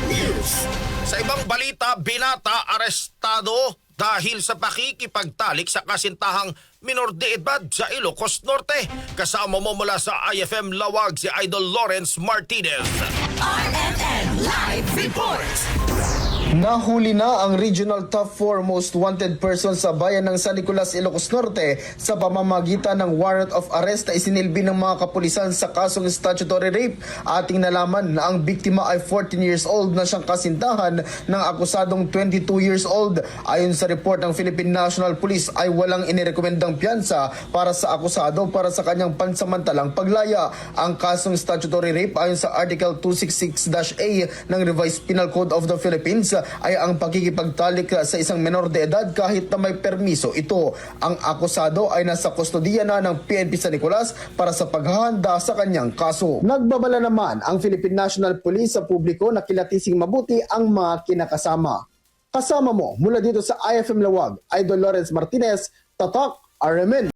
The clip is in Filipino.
Smart News. Sa ibang balita, binata arestado dahil sa pakikipagtalik sa kasintahang minor de edad sa Ilocos Norte. Kasama mo mula sa IFM Lawag si Idol Lawrence Martinez. RMN Live Report. Nahuli na ang Regional Top 4 Most Wanted Person sa bayan ng San Nicolas, Ilocos Norte sa pamamagitan ng warrant of arrest na isinilbi ng mga kapulisan sa kasong statutory rape. Ating nalaman na ang biktima ay 14 years old na siyang kasintahan ng akusadong 22 years old. Ayon sa report ng Philippine National Police ay walang inirekomendang piyansa para sa akusado para sa kanyang pansamantalang paglaya. Ang kasong statutory rape ayon sa Article 266-A ng Revised Penal Code of the Philippines ay ang pagkikipagtalik sa isang menor de edad kahit na may permiso ito. Ang akusado ay nasa kustodiya na ng PNP San Nicolas para sa paghahanda sa kanyang kaso. Nagbabala naman ang Philippine National Police sa publiko na kilatising mabuti ang mga kinakasama. Kasama mo mula dito sa IFM Lawag, Idol Lawrence Martinez, Tatak, RMN.